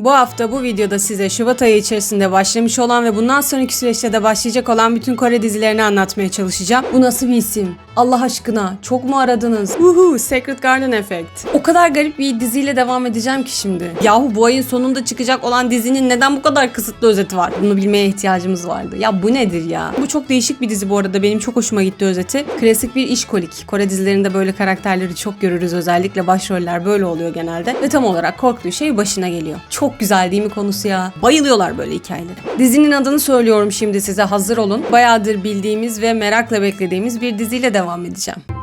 Bu hafta bu videoda size Şubat ayı içerisinde başlamış olan ve bundan sonraki süreçte de başlayacak olan bütün Kore dizilerini anlatmaya çalışacağım. Bu nasıl bir isim? Allah aşkına çok mu aradınız? Uhu Secret Garden Effect. O kadar garip bir diziyle devam edeceğim ki şimdi. Yahu bu ayın sonunda çıkacak olan dizinin neden bu kadar kısıtlı özeti var? Bunu bilmeye ihtiyacımız vardı. Ya bu nedir ya? Bu çok değişik bir dizi bu arada. Benim çok hoşuma gitti özeti. Klasik bir işkolik. Kore dizilerinde böyle karakterleri çok görürüz. Özellikle başroller böyle oluyor genelde. Ve tam olarak korktuğu şey başına geliyor. Çok güzel değil mi konusu ya? Bayılıyorlar böyle hikayelere. Dizinin adını söylüyorum şimdi size hazır olun. Bayağıdır bildiğimiz ve merakla beklediğimiz bir diziyle devam edeceğim.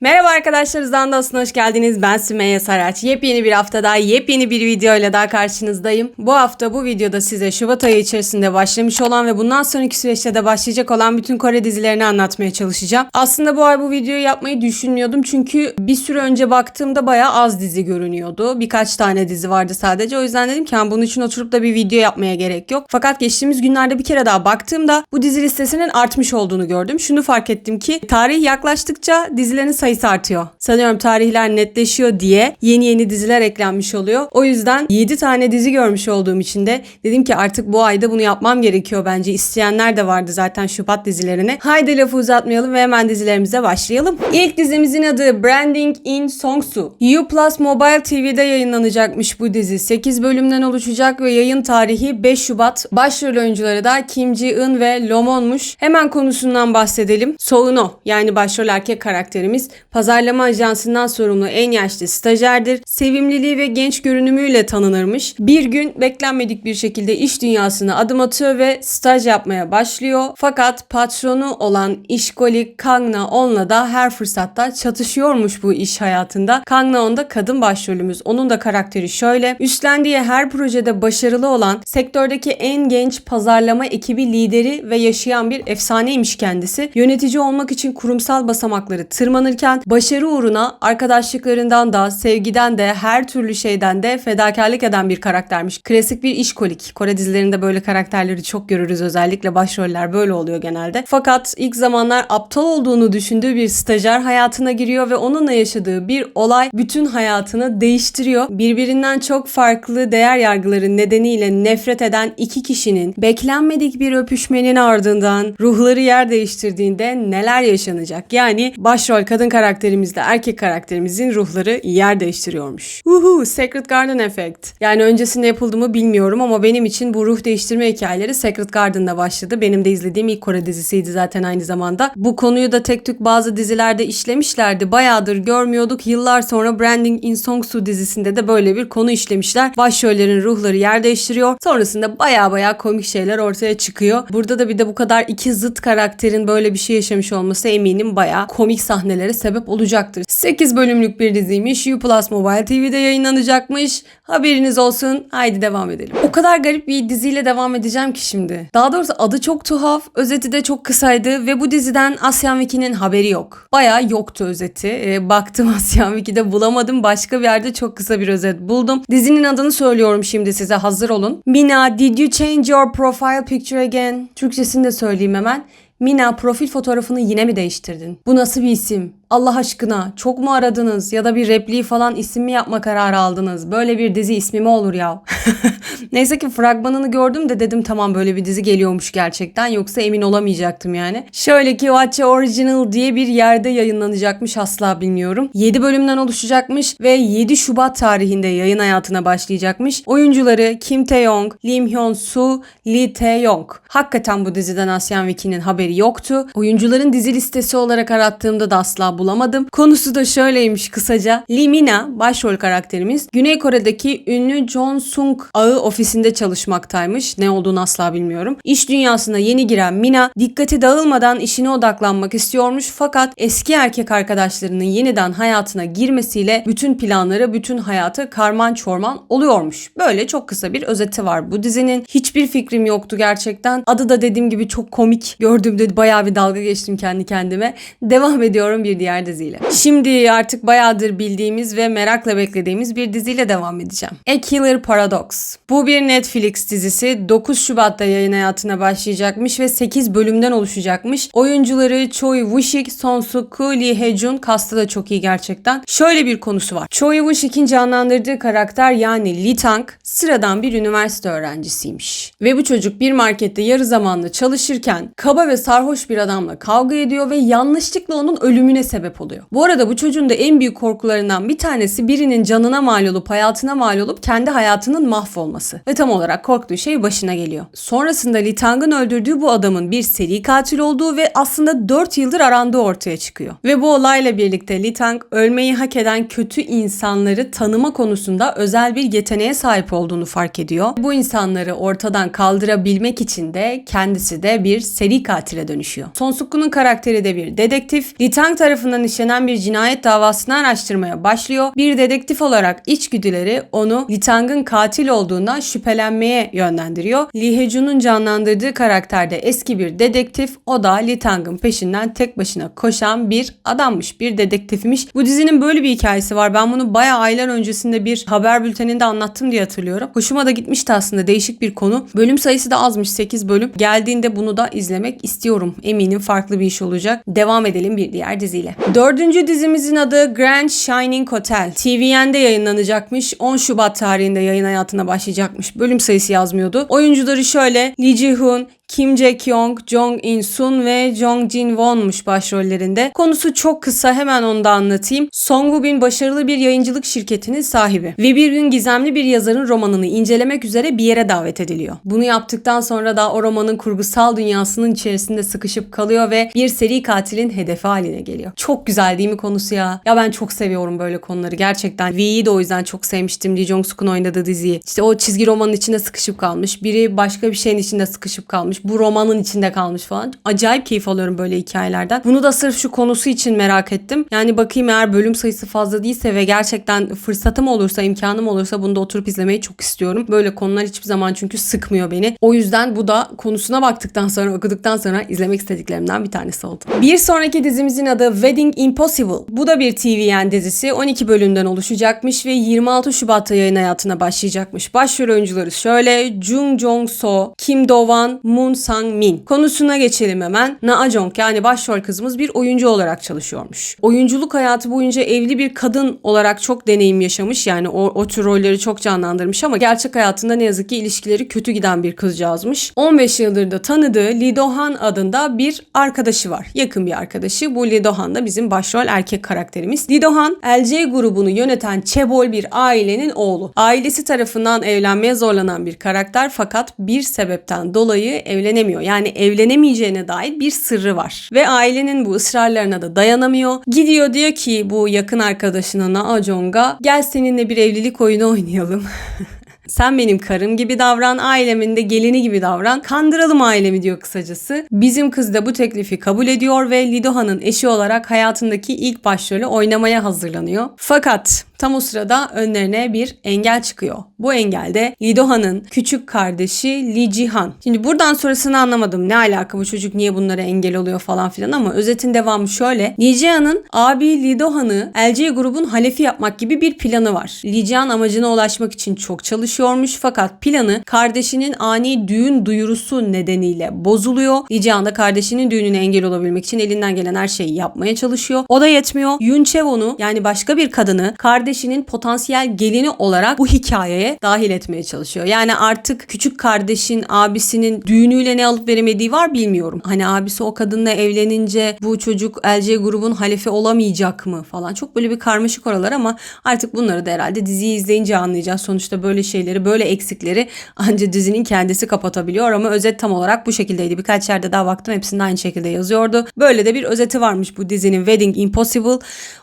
Merhaba arkadaşlar Zandas'ına hoş geldiniz. Ben Sümeyye Saraç. Yepyeni bir haftada yepyeni bir video ile daha karşınızdayım. Bu hafta bu videoda size Şubat ayı içerisinde başlamış olan ve bundan sonraki süreçte de başlayacak olan bütün Kore dizilerini anlatmaya çalışacağım. Aslında bu ay bu videoyu yapmayı düşünmüyordum çünkü bir süre önce baktığımda bayağı az dizi görünüyordu. Birkaç tane dizi vardı sadece. O yüzden dedim ki "Ha, bunun için oturup da bir video yapmaya gerek yok. Fakat geçtiğimiz günlerde bir kere daha baktığımda bu dizi listesinin artmış olduğunu gördüm. Şunu fark ettim ki tarih yaklaştıkça dizilerin sayısı artıyor. Sanıyorum tarihler netleşiyor diye yeni yeni diziler eklenmiş oluyor. O yüzden 7 tane dizi görmüş olduğum için de dedim ki artık bu ayda bunu yapmam gerekiyor bence. İsteyenler de vardı zaten Şubat dizilerini. Haydi lafı uzatmayalım ve hemen dizilerimize başlayalım. İlk dizimizin adı Branding in Songsu. U Plus Mobile TV'de yayınlanacakmış bu dizi. 8 bölümden oluşacak ve yayın tarihi 5 Şubat. Başrol oyuncuları da Kim Ji-eun ve Lomon'muş. Hemen konusundan bahsedelim. Souno yani başrol erkek karakterimiz pazarlama ajansından sorumlu en yaşlı stajyerdir. Sevimliliği ve genç görünümüyle tanınırmış. Bir gün beklenmedik bir şekilde iş dünyasına adım atıyor ve staj yapmaya başlıyor. Fakat patronu olan işkolik Kang Na-on'la da her fırsatta çatışıyormuş bu iş hayatında. Kang Na-on da kadın başrolümüz. Onun da karakteri şöyle. Üstlendiği her projede başarılı olan sektördeki en genç pazarlama ekibi lideri ve yaşayan bir efsaneymiş kendisi. Yönetici olmak için kurumsal basamakları tırmanırken başarı uğruna arkadaşlıklarından da sevgiden de her türlü şeyden de fedakarlık eden bir karaktermiş. Klasik bir işkolik. Kore dizilerinde böyle karakterleri çok görürüz özellikle başroller böyle oluyor genelde. Fakat ilk zamanlar aptal olduğunu düşündüğü bir stajyer hayatına giriyor ve onunla yaşadığı bir olay bütün hayatını değiştiriyor. Birbirinden çok farklı değer yargıları nedeniyle nefret eden iki kişinin beklenmedik bir öpüşmenin ardından ruhları yer değiştirdiğinde neler yaşanacak? Yani başrol kadın karakterimizle erkek karakterimizin ruhları yer değiştiriyormuş. Uhu Secret Garden Effect. Yani öncesinde yapıldı mı bilmiyorum ama benim için bu ruh değiştirme hikayeleri Secret Garden'da başladı. Benim de izlediğim ilk Kore dizisiydi zaten aynı zamanda. Bu konuyu da tek tük bazı dizilerde işlemişlerdi. Bayağıdır görmüyorduk. Yıllar sonra Branding in Songsu dizisinde de böyle bir konu işlemişler. Başrollerin ruhları yer değiştiriyor. Sonrasında baya baya komik şeyler ortaya çıkıyor. Burada da bir de bu kadar iki zıt karakterin böyle bir şey yaşamış olması eminim baya komik sahnelere sebep olacaktır. 8 bölümlük bir diziymiş. U Plus Mobile TV'de yayınlanacakmış. Haberiniz olsun. Haydi devam edelim. O kadar garip bir diziyle devam edeceğim ki şimdi. Daha doğrusu adı çok tuhaf, özeti de çok kısaydı ve bu diziden Asyan Wiki'nin haberi yok. Bayağı yoktu özeti. Ee, baktım Asyan Wiki'de bulamadım. Başka bir yerde çok kısa bir özet buldum. Dizinin adını söylüyorum şimdi size hazır olun. Mina, did you change your profile picture again? Türkçesini de söyleyeyim hemen. Mina profil fotoğrafını yine mi değiştirdin? Bu nasıl bir isim? Allah aşkına çok mu aradınız ya da bir repliği falan isim mi yapma kararı aldınız? Böyle bir dizi ismi mi olur ya? Neyse ki fragmanını gördüm de dedim tamam böyle bir dizi geliyormuş gerçekten yoksa emin olamayacaktım yani. Şöyle ki Watch Original diye bir yerde yayınlanacakmış asla bilmiyorum. 7 bölümden oluşacakmış ve 7 Şubat tarihinde yayın hayatına başlayacakmış. Oyuncuları Kim Tae-yong, Lim Hyun-soo, Lee Tae-yong. Hakikaten bu diziden Asyan Wiki'nin haberi yoktu. Oyuncuların dizi listesi olarak arattığımda da asla bulamadım. Konusu da şöyleymiş kısaca. Lee Mina başrol karakterimiz Güney Kore'deki ünlü John Sung ağı ofisinde çalışmaktaymış. Ne olduğunu asla bilmiyorum. İş dünyasına yeni giren Mina dikkati dağılmadan işine odaklanmak istiyormuş fakat eski erkek arkadaşlarının yeniden hayatına girmesiyle bütün planları, bütün hayatı karman çorman oluyormuş. Böyle çok kısa bir özeti var bu dizinin. Hiçbir fikrim yoktu gerçekten. Adı da dediğim gibi çok komik. Gördüğümde bayağı bir dalga geçtim kendi kendime. Devam ediyorum bir diğer diğer diziyle. Şimdi artık bayağıdır bildiğimiz ve merakla beklediğimiz bir diziyle devam edeceğim. A Killer Paradox. Bu bir Netflix dizisi 9 Şubat'ta yayın hayatına başlayacakmış ve 8 bölümden oluşacakmış. Oyuncuları Choi Woo-sik, Son Suk-ku, Lee Hae-jun kastı da çok iyi gerçekten. Şöyle bir konusu var. Choi Woo-sik'in canlandırdığı karakter yani Lee Tang sıradan bir üniversite öğrencisiymiş. Ve bu çocuk bir markette yarı zamanlı çalışırken kaba ve sarhoş bir adamla kavga ediyor ve yanlışlıkla onun ölümüne sebep oluyor. Bu arada bu çocuğun da en büyük korkularından bir tanesi birinin canına mal olup hayatına mal olup kendi hayatının mahvolması. Ve tam olarak korktuğu şey başına geliyor. Sonrasında Lee Tang'ın öldürdüğü bu adamın bir seri katil olduğu ve aslında 4 yıldır arandığı ortaya çıkıyor. Ve bu olayla birlikte Lee Tang ölmeyi hak eden kötü insanları tanıma konusunda özel bir yeteneğe sahip olduğunu fark ediyor. Bu insanları ortadan kaldırabilmek için de kendisi de bir seri katile dönüşüyor. Sonsuku'nun karakteri de bir dedektif. Lee Tang tarafından işlenen bir cinayet davasını araştırmaya başlıyor. Bir dedektif olarak içgüdüleri onu Lee Tang'ın katil olduğundan şüphelenmeye yönlendiriyor. Lee Hae-jun'un canlandırdığı karakterde eski bir dedektif. O da Lee Tang'ın peşinden tek başına koşan bir adammış, bir dedektifmiş. Bu dizinin böyle bir hikayesi var. Ben bunu bayağı aylar öncesinde bir haber bülteninde anlattım diye hatırlıyorum. Hoşuma da gitmişti aslında değişik bir konu. Bölüm sayısı da azmış 8 bölüm. Geldiğinde bunu da izlemek istiyorum. Eminim farklı bir iş olacak. Devam edelim bir diğer diziyle. Dördüncü dizimizin adı Grand Shining Hotel. TVN'de yayınlanacakmış. 10 Şubat tarihinde yayın hayatına başlayacakmış. Bölüm sayısı yazmıyordu. Oyuncuları şöyle. Lee Ji-hoon, Kim Jae-kyung, Jong In-sun ve Jong Jin-won'muş başrollerinde. Konusu çok kısa hemen onu da anlatayım. Song Woo-bin başarılı bir yayıncılık şirketinin sahibi. Ve bir gün gizemli bir yazarın romanını incelemek üzere bir yere davet ediliyor. Bunu yaptıktan sonra da o romanın kurgusal dünyasının içerisinde sıkışıp kalıyor ve bir seri katilin hedefi haline geliyor. Çok güzel değil mi konusu ya? Ya ben çok seviyorum böyle konuları gerçekten. V'yi de o yüzden çok sevmiştim Lee Jong-suk'un oynadığı diziyi. İşte o çizgi romanın içinde sıkışıp kalmış. Biri başka bir şeyin içinde sıkışıp kalmış. Bu romanın içinde kalmış falan. Acayip keyif alıyorum böyle hikayelerden. Bunu da sırf şu konusu için merak ettim. Yani bakayım eğer bölüm sayısı fazla değilse ve gerçekten fırsatım olursa, imkanım olursa bunu da oturup izlemeyi çok istiyorum. Böyle konular hiçbir zaman çünkü sıkmıyor beni. O yüzden bu da konusuna baktıktan sonra, okuduktan sonra izlemek istediklerimden bir tanesi oldu. Bir sonraki dizimizin adı Wedding Impossible. Bu da bir TVN dizisi. 12 bölümden oluşacakmış ve 26 Şubat'ta yayın hayatına başlayacakmış. Başrol oyuncuları şöyle. Jung Jong So, Kim Do-wan, Moon Sang Min. Konusuna geçelim hemen. Na Jong yani başrol kızımız bir oyuncu olarak çalışıyormuş. Oyunculuk hayatı boyunca evli bir kadın olarak çok deneyim yaşamış. Yani o, o tür rolleri çok canlandırmış ama gerçek hayatında ne yazık ki ilişkileri kötü giden bir kızcağızmış. 15 yıldır da tanıdığı Lee Do-han adında bir arkadaşı var. Yakın bir arkadaşı. Bu Lee Do-han da bizim başrol erkek karakterimiz. Lee Do-han LC grubunu yöneten çebol bir ailenin oğlu. Ailesi tarafından evlenmeye zorlanan bir karakter fakat bir sebepten dolayı evlenemiyor. Yani evlenemeyeceğine dair bir sırrı var. Ve ailenin bu ısrarlarına da dayanamıyor. Gidiyor diyor ki bu yakın arkadaşına Na Jong'a gel seninle bir evlilik oyunu oynayalım. Sen benim karım gibi davran, ailemin de gelini gibi davran. Kandıralım ailemi diyor kısacası. Bizim kız da bu teklifi kabul ediyor ve Lidoha'nın eşi olarak hayatındaki ilk başrolü oynamaya hazırlanıyor. Fakat Tam o sırada önlerine bir engel çıkıyor. Bu engel de Lidoha'nın küçük kardeşi Lee Jihan. Şimdi buradan sonrasını anlamadım. Ne alaka bu çocuk niye bunlara engel oluyor falan filan ama özetin devamı şöyle. Lee Jihan'ın abi Lidohan'ı LG grubun halefi yapmak gibi bir planı var. Lee Jihan amacına ulaşmak için çok çalışıyormuş fakat planı kardeşinin ani düğün duyurusu nedeniyle bozuluyor. Lee Jihan da kardeşinin düğününe engel olabilmek için elinden gelen her şeyi yapmaya çalışıyor. O da yetmiyor. Yun Chevon'u yani başka bir kadını kardeşinin potansiyel gelini olarak bu hikayeye dahil etmeye çalışıyor. Yani artık küçük kardeşin abisinin düğünüyle ne alıp veremediği var bilmiyorum. Hani abisi o kadınla evlenince bu çocuk LC grubun halefi olamayacak mı falan. Çok böyle bir karmaşık oralar ama artık bunları da herhalde diziyi izleyince anlayacağız. Sonuçta böyle şeyleri, böyle eksikleri ancak dizinin kendisi kapatabiliyor ama özet tam olarak bu şekildeydi. Birkaç yerde daha baktım hepsinde aynı şekilde yazıyordu. Böyle de bir özeti varmış bu dizinin Wedding Impossible.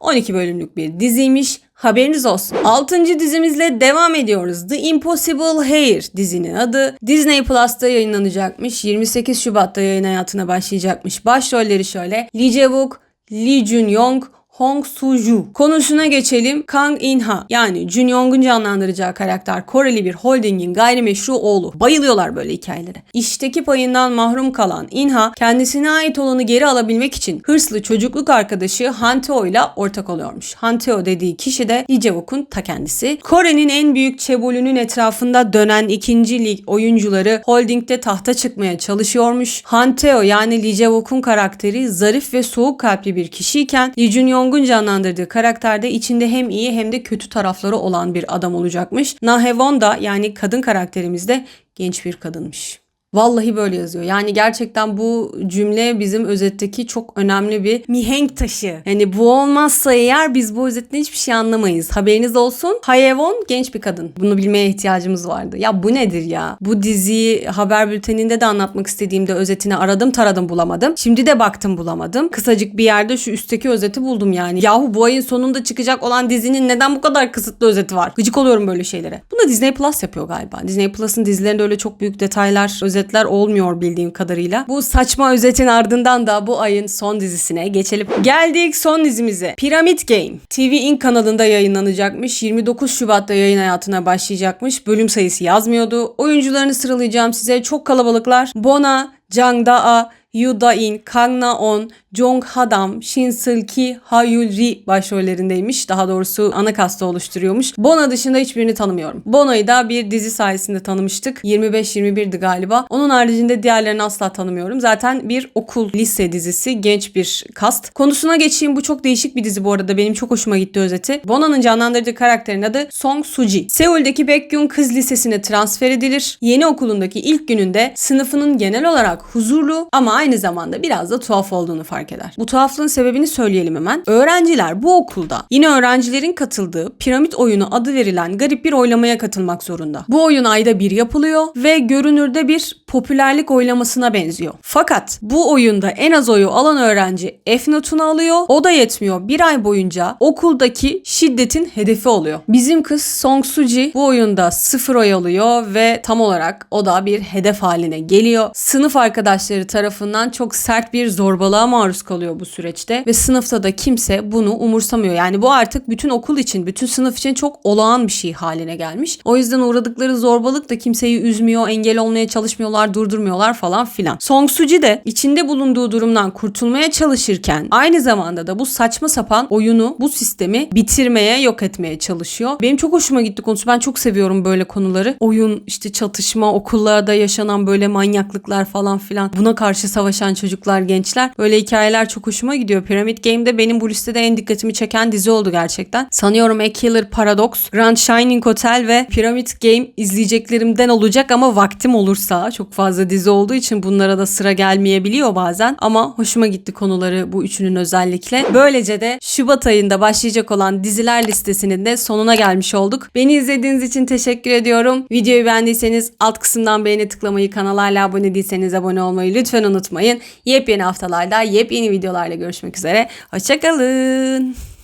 12 bölümlük bir diziymiş. Haberiniz olsun. 6. dizimizle devam ediyoruz. The Impossible Hair dizinin adı. Disney Plus'ta yayınlanacakmış. 28 Şubat'ta yayın hayatına başlayacakmış. Başrolleri şöyle. Lee Jae-wook, Lee Jun-young, Hong Soo-ju. Konusuna geçelim. Kang In-ha yani Jun Yong'un canlandıracağı karakter Koreli bir holdingin gayrimeşru oğlu. Bayılıyorlar böyle hikayelere. İşteki payından mahrum kalan In-ha kendisine ait olanı geri alabilmek için hırslı çocukluk arkadaşı Hanteo ile ortak oluyormuş. Hanteo dediği kişi de Lee Jae-wook'un ta kendisi. Kore'nin en büyük çebolünün etrafında dönen ikinci lig oyuncuları holdingde tahta çıkmaya çalışıyormuş. Hanteo yani Lee Jae-wook'un karakteri zarif ve soğuk kalpli bir kişiyken Lee Jun Young'un canlandırdığı karakterde içinde hem iyi hem de kötü tarafları olan bir adam olacakmış. Nahewon da yani kadın karakterimiz de genç bir kadınmış. Vallahi böyle yazıyor. Yani gerçekten bu cümle bizim özetteki çok önemli bir mihenk taşı. Yani bu olmazsa eğer biz bu özetten hiçbir şey anlamayız. Haberiniz olsun. Hayevon genç bir kadın. Bunu bilmeye ihtiyacımız vardı. Ya bu nedir ya? Bu diziyi haber bülteninde de anlatmak istediğimde özetini aradım taradım bulamadım. Şimdi de baktım bulamadım. Kısacık bir yerde şu üstteki özeti buldum yani. Yahu bu ayın sonunda çıkacak olan dizinin neden bu kadar kısıtlı özeti var? Gıcık oluyorum böyle şeylere. Bunu Disney Plus yapıyor galiba. Disney Plus'ın dizilerinde öyle çok büyük detaylar, özetler olmuyor bildiğim kadarıyla. Bu saçma özetin ardından da bu ayın son dizisine geçelim. Geldik son dizimize. Pyramid Game. TV Ink kanalında yayınlanacakmış. 29 Şubat'ta yayın hayatına başlayacakmış. Bölüm sayısı yazmıyordu. Oyuncularını sıralayacağım size. Çok kalabalıklar. Bona, Jang Da-a, Yu Da-in, Kang Na-on, Jong Ha-dam, Shin Seul-ki, Ha Yul-ri başrollerindeymiş. Daha doğrusu ana kasta oluşturuyormuş. Bona dışında hiçbirini tanımıyorum. Bona'yı da bir dizi sayesinde tanımıştık. 25-21'di galiba. Onun haricinde diğerlerini asla tanımıyorum. Zaten bir okul lise dizisi. Genç bir kast. Konusuna geçeyim. Bu çok değişik bir dizi bu arada. Benim çok hoşuma gitti özeti. Bona'nın canlandırdığı karakterin adı Song Suji. Seul'deki Baekhyun Kız Lisesi'ne transfer edilir. Yeni okulundaki ilk gününde sınıfının genel olarak huzurlu ama aynı zamanda biraz da tuhaf olduğunu fark eder. Bu tuhaflığın sebebini söyleyelim hemen. Öğrenciler bu okulda yine öğrencilerin katıldığı piramit oyunu adı verilen garip bir oylamaya katılmak zorunda. Bu oyun ayda bir yapılıyor ve görünürde bir popülerlik oylamasına benziyor. Fakat bu oyunda en az oyu alan öğrenci F notunu alıyor. O da yetmiyor. Bir ay boyunca okuldaki şiddetin hedefi oluyor. Bizim kız Song Suji bu oyunda sıfır oy alıyor ve tam olarak o da bir hedef haline geliyor. Sınıf arkadaşları tarafından çok sert bir zorbalığa maruz kalıyor bu süreçte ve sınıfta da kimse bunu umursamıyor. Yani bu artık bütün okul için, bütün sınıf için çok olağan bir şey haline gelmiş. O yüzden uğradıkları zorbalık da kimseyi üzmüyor, engel olmaya çalışmıyorlar, durdurmuyorlar falan filan. Song Suji de içinde bulunduğu durumdan kurtulmaya çalışırken aynı zamanda da bu saçma sapan oyunu, bu sistemi bitirmeye, yok etmeye çalışıyor. Benim çok hoşuma gitti konusu. Ben çok seviyorum böyle konuları. Oyun, işte çatışma, okullarda yaşanan böyle manyaklıklar falan filan. Buna karşı savaşan çocuklar, gençler. Böyle hikayeler çok hoşuma gidiyor. Pyramid Game'de benim bu listede en dikkatimi çeken dizi oldu gerçekten. Sanıyorum A Killer Paradox, Grand Shining Hotel ve Pyramid Game izleyeceklerimden olacak ama vaktim olursa çok fazla dizi olduğu için bunlara da sıra gelmeyebiliyor bazen. Ama hoşuma gitti konuları bu üçünün özellikle. Böylece de Şubat ayında başlayacak olan diziler listesinin de sonuna gelmiş olduk. Beni izlediğiniz için teşekkür ediyorum. Videoyu beğendiyseniz alt kısımdan beğeni tıklamayı, kanala hala abone değilseniz abone olmayı lütfen unutmayın. Yepyeni haftalarda yepyeni videolarla görüşmek üzere. Hoşçakalın.